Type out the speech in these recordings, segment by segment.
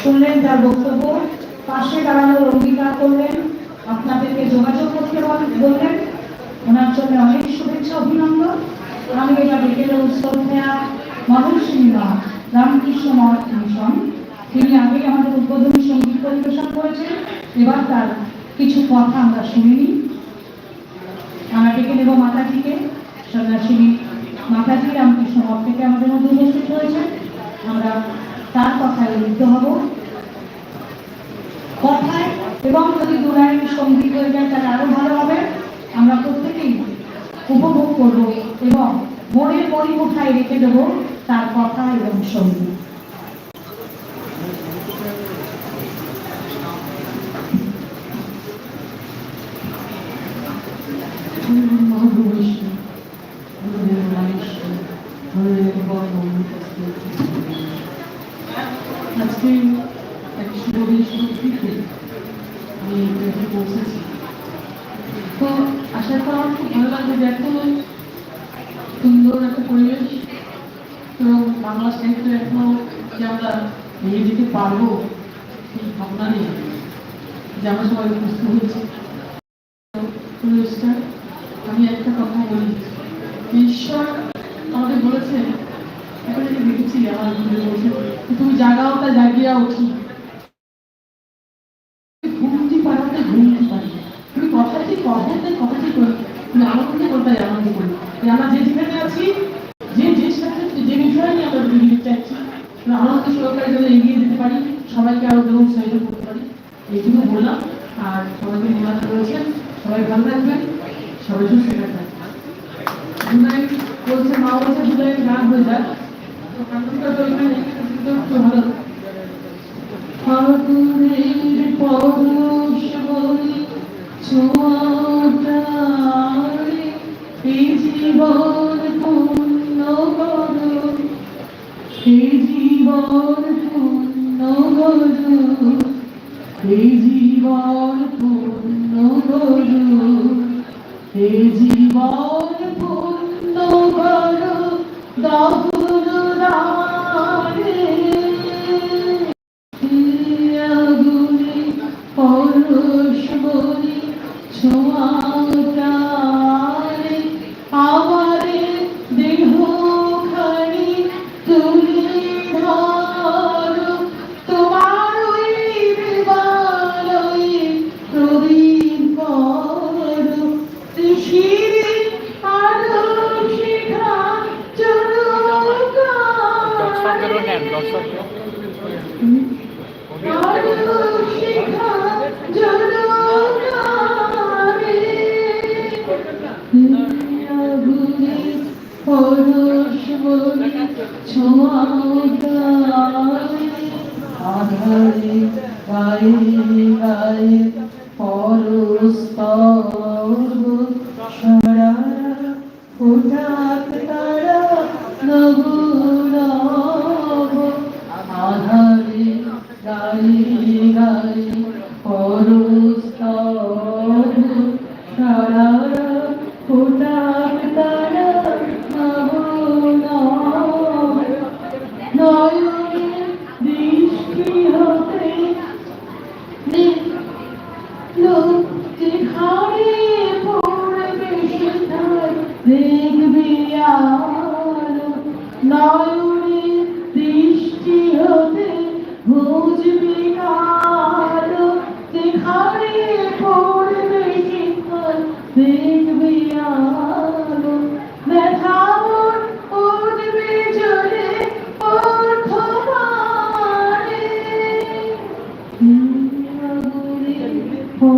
শুনলেন তার বক্তব্য, পাশে দাঁড়ানোর অঙ্গীকার করলেন, আপনাদেরকে যোগাযোগ করতে বললেন। ওনার জন্য অনেক শুভেচ্ছা, অভিনন্দন। আমি এটা দেব শ্রদ্ধা মধুসিংহা রামকৃষ্ণ মঠ মিশন। তিনি আগে আমাদের উদ্বোধনী সংগীত পরিবেশন করেছেন। এবার তার কিছু কথা আমরা শুনিনি। আমরা ডেকে নেব মাতাজিকে। সন্ন্যাসিনী মাতাজি রামকৃষ্ণ মঠ থেকে আমাদের আমরা তার কথায় লিপ্ত হব। কথায় এবং যদি দু সংগীত হয়ে যায়, তাহলে আরও ভালো হবে। আমরা প্রত্যেকেই উপভোগ করব এবং মনের পরিমুঠায় রেখে দেব তার কথা এবং সংগীত। আজকে এক শুভদিন শুরুতে আমি এখানে পৌঁছেছি তো আসার পর খুব ভালো লাগল যে সুন্দর একটা পরিবেশ এবং বাংলা সাহিত্য এখনও যে আমরা এগিয়ে যেতে পারব সেই ভাবনা নেই যে আমরা সবাই উপস্থিত হয়েছি। পরিবেশটা আমি একটা কথা বলি। ঈশ্বর আমাদের বলেছেন, এখন আমি দেখেছি, আমার তুমি জাগাও তা জাগিয়া উঠি। ঘুমটি পারাতে ঘুমটি পারি তুমি কথাটি কথাতে কথাটি করি তুমি কোনটাই আনন্দ করি? যে আমরা যে যেখানে আছি, যে যে সাথে যে বিষয় নিয়ে আমরা এগিয়ে চাইছি আনন্দ সহকারে যেন এগিয়ে যেতে পারি, সবাইকে আরও যেন উৎসাহিত করতে পারি। এইটুকু বললাম, আর সবাইকে নির্বাচন রয়েছেন সবাই ভালো থাকবেন, সবাই সুস্থ থাকবেন। বলছে, মা বলছে জুলাই গান হয়ে যাক। জীবন পূর্ণ করো এই দর্শকদেরও নেন চলো দর্শকদের আধারে গায়ে গায়ে পরস্তব সারা হঠাৎ তারা নব লোকটি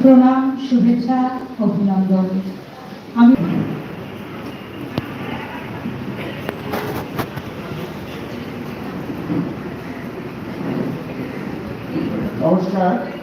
প্রণাম শুভেচ্ছা অভিনন্দন। আমি নমস্কার।